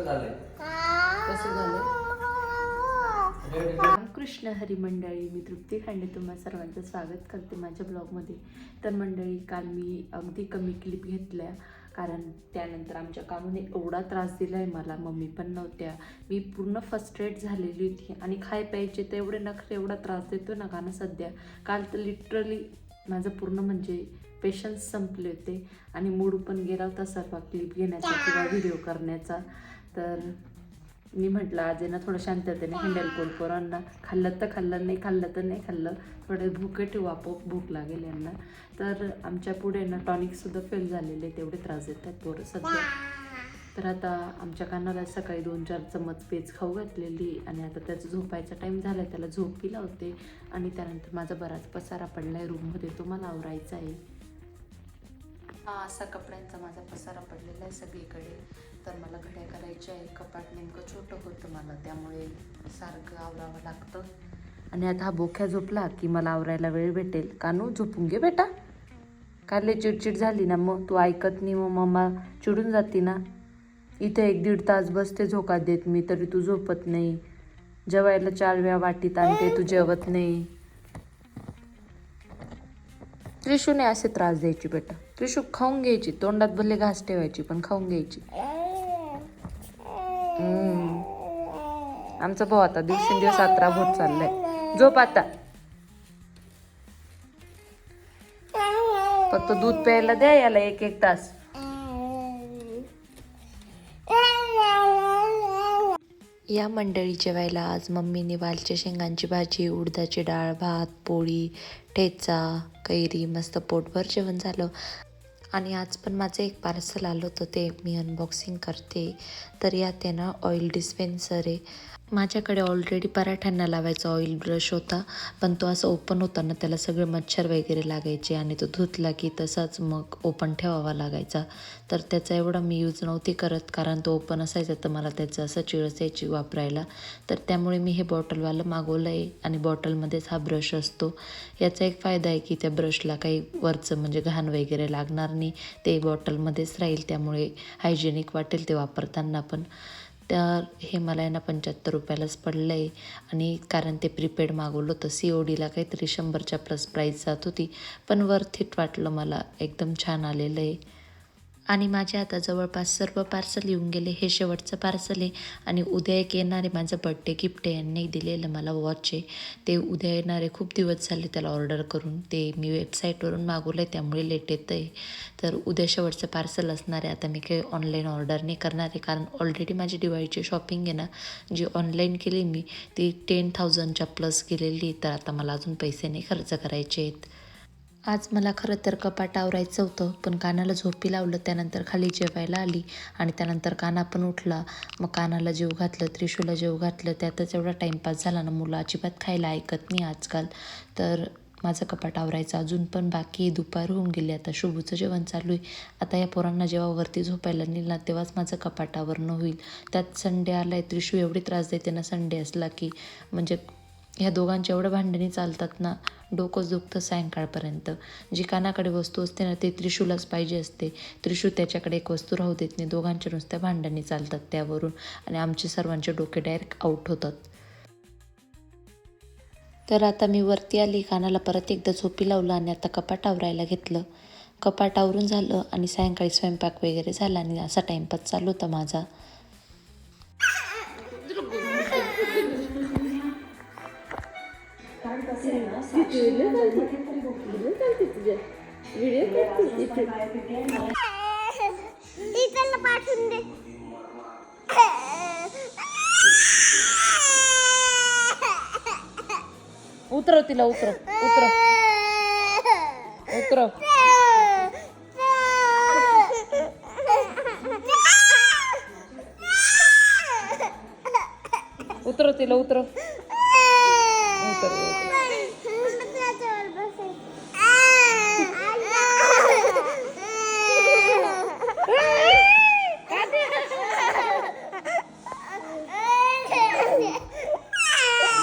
कसं झालं? रामकृष्ण हरी मंडळी मी तृप्ती खांडे तुम्हा सर्वांचं स्वागत करते माझ्या ब्लॉगमध्ये. तर मंडळी काल मी अगदी कमी क्लिप घेतल्या कारण त्यानंतर आमच्या कामाने एवढा त्रास दिला आहे मला. मम्मी पण नव्हत्या. मी पूर्ण फस्ट्रेट झालेली होती आणि खाय प्यायचे तर एवढे नखरे एवढा त्रास देतो ना गाणं सध्या. काल तर लिटरली माझं पूर्ण म्हणजे पेशन्स संपले होते आणि मूड पण गेला होता सर्व क्लिप घेण्याचा किंवा व्हिडिओ करण्याचा. तर मी म्हटलं आज ना थोडं शांततेने हँडल करू पोरांना खाल्लं तर खाल्लं नाही खाल्लं तर नाही खाल्लं थोडे भूके ठेवू आपोआप भूक लागेल यांना. तर आमच्या पुढे ना टॉनिकसुद्धा फेल झालेले तेवढे त्रास देतात पोरं सध्या. तर आता आमच्या कानाला सकाळी दोन चार चमच पेज खाऊ घातलेली आणि आता त्याचं झोपायचा टाईम झाला त्याला झोपी लावते आणि त्यानंतर माझा बराच पसारा पडला आहे रूममध्ये तो मला आवरायचा आहे. हा असा कपड्यांचा माझा पसारा पडलेला आहे सगळीकडे. तर मला घड्या करायच्या आहे कपाट नेमकं छोटं होतं मला त्यामुळे सारखं आवरावं लागतं. आणि आता हा बोख्या झोपला की मला आवरायला वेळ भेटेल. कानू झोपून घे बेटा. काले चिडचिड झाली ना मग तू ऐकत नाही मग मम्मा चिडून जाती ना. इथे एक दीड तास बसते झोका देत मी तरी तू झोपत नाही. जेवायला चार वेळा वाटीत आणते तू जेवत नाही. त्रिशूने असे त्रास द्यायची बेटा. त्रिशू खाऊन घ्यायची. तोंडात भले घास ठेवायची पण खाऊन घ्यायची. आमचा भाऊ आता दिवसेंदिवस अत्रा होत चाललाय. झोप आता. फक्त दूध प्यायला द्या याला एक एक तास. या मंडळी जेवायला आज मम्मीने वालच्या शेंगांची भाजी उडदाची डाळ भात पोळी ठेचा कैरी मस्त पोटभर जेवण झालं. आणि आज पण माझं एक पार्सल आलं होतं ते मी अनबॉक्सिंग करते. तर यात आहे ना ऑइल डिस्पेन्सर आहे. माझ्याकडे ऑलरेडी पराठ्यांना लावायचा ऑइल ब्रश होता पण तो असं ओपन होता ना त्याला सगळे मच्छर वगैरे लागायचे आणि तो धुतला की तसाच मग ओपन ठेवावा लागायचा. तर त्याचा एवढा मी यूज नव्हती करत कारण तो ओपन असायचा तर मला त्याचं असं चिळस यायची वापरायला. तर त्यामुळे मी हे बॉटलवालं मागवलं आहे आणि बॉटलमध्येच हा ब्रश असतो. याचा एक फायदा आहे की त्या ब्रशला काही वरचं म्हणजे घाण वगैरे लागणार नाही ते बॉटलमध्येच राहील त्यामुळे हायजेनिक वाटेल ते वापरताना पण. तर हे मला यांना ना पंच्याहत्तर रुपयालाच पडलं आहे आणि कारण ते प्रीपेड मागवलं होतं. सी ओ डीला काहीतरी शंभरच्या प्लस प्राईस जात होती. पण वर्थ इट वाटलं मला. एकदम छान आलेलं आहे आणि माझे आता जवळपास सर्व पार्सल येऊन गेले. हे शेवटचं पार्सल आहे. आणि उद्या एक येणारे माझं बड्डे गिफ्ट आहे. यांनी दिलेलं मला वॉच आहे. ते उद्या येणारे खूप दिवस झाले त्याला ऑर्डर करून. ते मी वेबसाईटवरून मागवलं आहे त्यामुळे लेट येतं आहे तर उद्या शेवटचं पार्सल असणार आहे. आता मी काही ऑनलाईन ऑर्डर नाही करणार आहे. कारण ऑलरेडी माझी दिवाळीची शॉपिंग आहे ना जी ऑनलाईन केली मी ती टेन थाउजंडच्या प्लस गेलेली तर आता मला अजून पैसे नाही खर्च करायचे आहेत. आज मला खरं तर कपाट आवरायचं होतं पण कानाला झोपी लावलं त्यानंतर खाली जेवायला आली आणि त्यानंतर काना पण उठला. मग कानाला जेव घातलं त्रिशूला जेव घातलं त्यातच एवढा टाईमपास झाला ना मुलं अजिबात खायला ऐकत नाही आजकाल. तर माझं कपाट आवरायचं अजून पण बाकी दुपार होऊन गेली आता शुभूचं जेवण चालू आहे. आता या पोरांना जेव्हा वरती झोपायला नेईल ना तेव्हाच माझं कपाट आवरणं होईल. त्यात संडे आला आहे त्रिशू एवढी त्रास देते ना संडे असला की म्हणजे ह्या दोघांच्या एवढं भांडणी चालतात ना डोकंच दुखतं सायंकाळपर्यंत. जी कानाकडे वस्तू असते ना ते त्रिशूलाच पाहिजे असते. त्रिशू त्याच्याकडे एक वस्तू राहू देत नाही. दोघांच्या नुसत्या भांडणी चालतात त्यावरून आणि आमचे सर्वांचे डोके डायरेक्ट आऊट होतात. तर आता मी वरती आली कानाला परत एकदा झोपी लावलं आणि आता कपाट आवरायला घेतलं. कपाट आवरून झालं आणि सायंकाळी स्वयंपाक वगैरे झाला आणि असा टाईमपास चालू होता माझा. इथला पाठवून दे उतरव तिला उतरव उतरव उतरव उतरव तिला उतरव उतरव उतरव.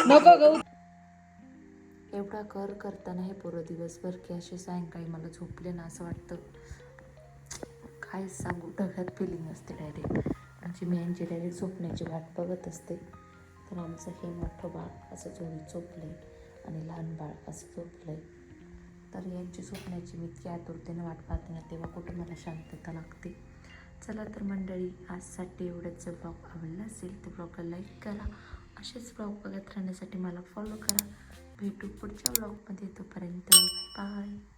नको ग. एवढा कर करताना हे पोरं दिवसभर की असे सायंकाळी मला झोपले ना असं वाटतं. काय सांगू ढगात फिलिंग असते डायरेक्ट म्हणजे मी यांची डायरेक्ट झोपण्याची वाट बघत असते. तर आमचं हे मोठं बाळ असं जोडी झोपलं आणि लहान बाळ असं झोपलं तर यांची झोपण्याची मी इतकी आतुरतेने वाट पाहते ना तेव्हा कुठं मला शांतता लागते. चला तर मंडळी आजसाठी एवढंच. जर ब्लॉग आवडला असेल तर ब्लॉगला लाईक करा. असेच ब्लॉग बघत राहण्यासाठी मला फॉलो करा. भेटू पुढच्या ब्लॉगमध्ये तोपर्यंत बाय